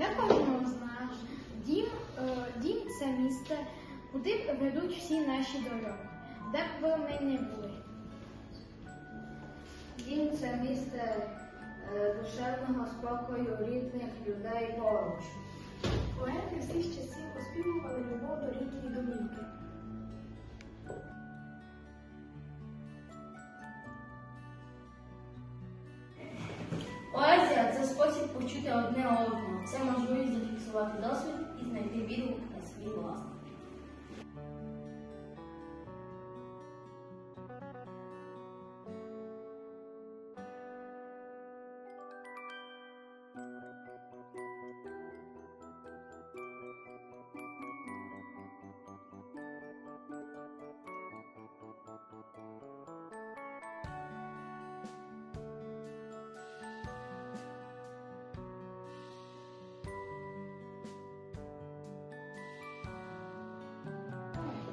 Для кожного з нас дім, е, дім це місце, куди ведуть всі наші дороги, де б ми не були. Дім це місце е, душевного спокою рідних людей поруч. Поети всіх часів оспівували любов до рідної домівки. Поезія це спосіб почути одне одного. Це можливість зафіксувати досвід і знайти відгук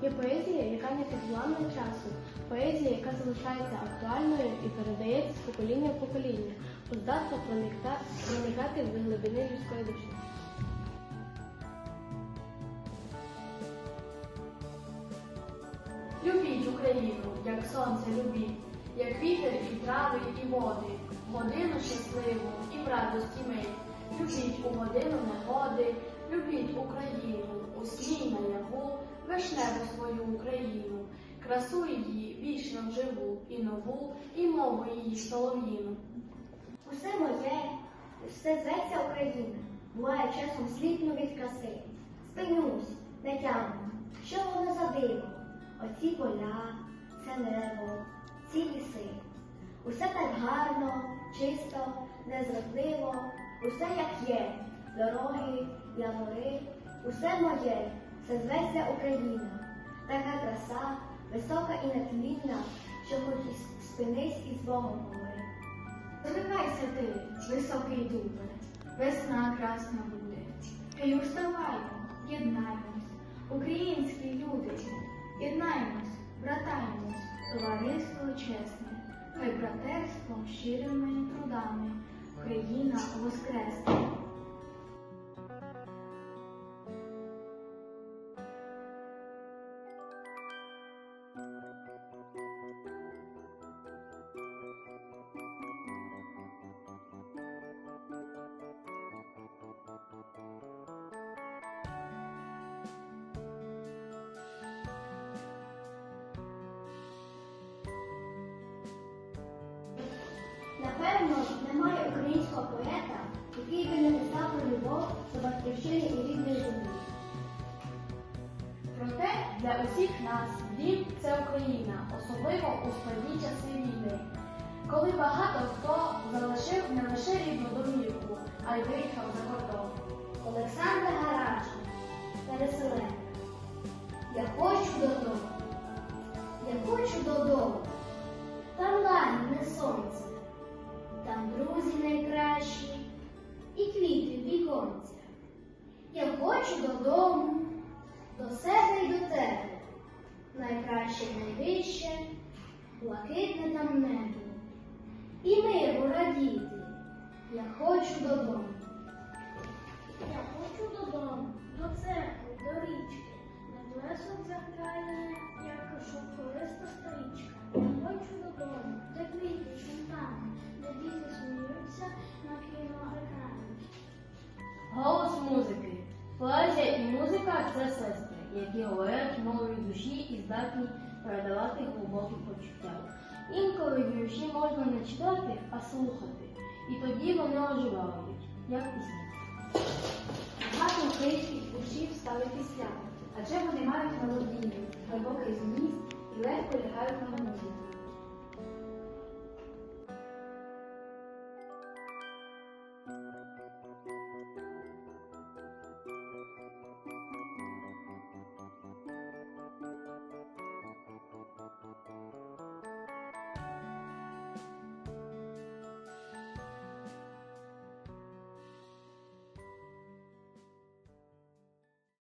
Є поезія, яка не підвламна часу, поезія, яка залишається актуальною і передається з покоління в покоління, здатна проникати в глибини людської душі. Любіть Україну, як сонце любіть, як вітер і трави, і води, годину щасливу і в радості мить. Любіть у годину негоди, любіть Україну, у сній наяву, вишневу свою Україну, красу її вічно живу, і нову, і мову її солов'їну. Усе моє, все зветься Україна. Буває часом сліпну від краси. Спинюсь, не тягну. Що воно за диво? Оці поля, це небо, ці ліси. Усе так гарно, чисто, незрадливо, усе як є. Дороги, явори, усе моє, це зветься Україна. Така краса, висока і нетлінна, що хоч і спинись і з Богом говори. Зривайся ти, високий дубе, весна красна буде. Хай уставаймо, єднаймось, українські люди, єднаймось, братаймось, товариство чесне, хай братерством щирими трудами Україна воскресне. Напевно, немає українського поета, який би не писав про любов до батьківщини і рідної землі. Проте для усіх нас дім це Україна, особливо у складні часи війни, коли багато хто залишив не лише рідну домівку, а й виїхав за кордон. Олександр Гарашин, переселенець. Я хочу додому. Я хочу додому. Там лагідне сонце, там друзі найкращі і квіти в віконця. Я хочу додому, до себе й до тебе. Найкраще найвище, блакитне там небо. І миру радіти. Голос музики. Поезія і музика це сестри, які говорять мовою душі і здатні передавати глибокі почуття. Інколи вірші можна не читати, а слухати. І тоді вони оживають, як пісня. Багато українських віршів стали піснями, адже вони мають мелодію,